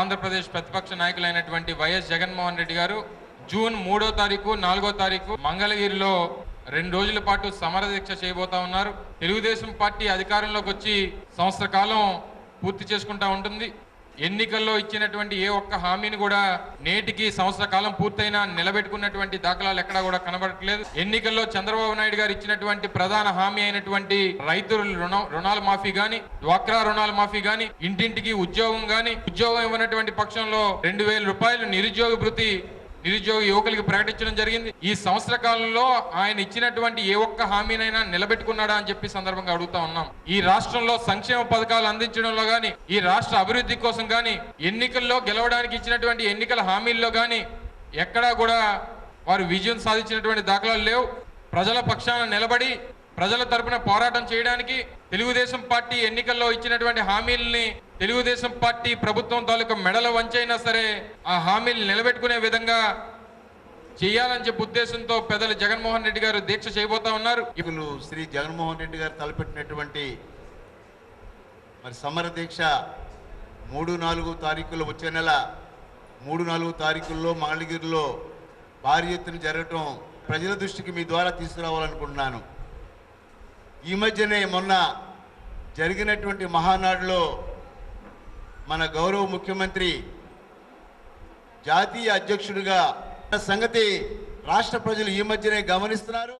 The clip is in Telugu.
ఆంధ్రప్రదేశ్ ప్రతిపక్ష నాయకులైనటువంటి వైఎస్ జగన్మోహన్ రెడ్డి గారు జూన్ మూడో తారీఖు నాలుగో తారీఖు మంగళగిరిలో రెండు రోజుల పాటు సమర దీక్ష చేయబోతా ఉన్నారు. తెలుగుదేశం పార్టీ అధికారంలోకి వచ్చి సంవత్సర కాలం పూర్తి చేసుకుంటా ఉంటుంది. ఎన్నికల్లో ఇచ్చినటువంటి ఏ ఒక్క హామీని కూడా నేటికి సంవత్సర కాలం పూర్తయినా నిలబెట్టుకున్నటువంటి దాఖలాలు ఎక్కడా కూడా కనబడట్లేదు. ఎన్నికల్లో చంద్రబాబు నాయుడు గారు ఇచ్చినటువంటి ప్రధాన హామీ అయినటువంటి రైతుల రుణం రుణాల మాఫీ గాని డ్వాక్రా రుణాల మాఫీ గాని ఇంటింటికి ఉద్యోగం గాని ఉద్యోగం ఇవ్వనటువంటి పక్షంలో రెండు వేల రూపాయలు నిరుద్యోగ భృతి నిరుద్యోగ యువకులకి ప్రకటించడం జరిగింది. ఈ సంవత్సర కాలంలో ఆయన ఇచ్చినటువంటి ఏ ఒక్క హామీనైనా నిలబెట్టుకున్నాడా అని చెప్పి సందర్భంగా అడుగుతా ఉన్నాం. ఈ రాష్ట్రంలో సంక్షేమ పథకాలు అందించడంలో గాని ఈ రాష్ట్ర అభివృద్ధి కోసం గాని ఎన్నికల్లో గెలవడానికి ఇచ్చినటువంటి ఎన్నికల హామీల్లో గాని ఎక్కడా కూడా వారు విజయం సాధించినటువంటి దాఖలాలు లేవు. ప్రజల పక్షాన నిలబడి ప్రజల తరపున పోరాటం చేయడానికి తెలుగుదేశం పార్టీ ఎన్నికల్లో ఇచ్చినటువంటి హామీల్ని తెలుగుదేశం పార్టీ ప్రభుత్వం తాలూకా మెడల వంచైనా సరే ఆ హామీలు నిలబెట్టుకునే విధంగా చేయాలని చెప్పి ఉద్దేశంతో పెద్దలు జగన్మోహన్ రెడ్డి గారు దీక్ష చేయబోతా ఉన్నారు. ఇప్పుడు శ్రీ జగన్మోహన్ రెడ్డి గారు తలపెట్టినటువంటి మరి సమర దీక్ష మూడు నాలుగు తారీఖుల్లో వచ్చే నెల మూడు నాలుగు తారీఖుల్లో మంగళగిరిలో భారీ ఎత్తున జరగటం ప్రజల దృష్టికి మీ ద్వారా తీసుకురావాలనుకుంటున్నాను. ఈ మధ్యనే మొన్న జరిగినటువంటి మహానాడులో మన గౌరవ ముఖ్యమంత్రి జాతీయ అధ్యక్షుడిగా సంగతి రాష్ట్ర ప్రజలు ఈ మధ్యనే గమనిస్తున్నారు.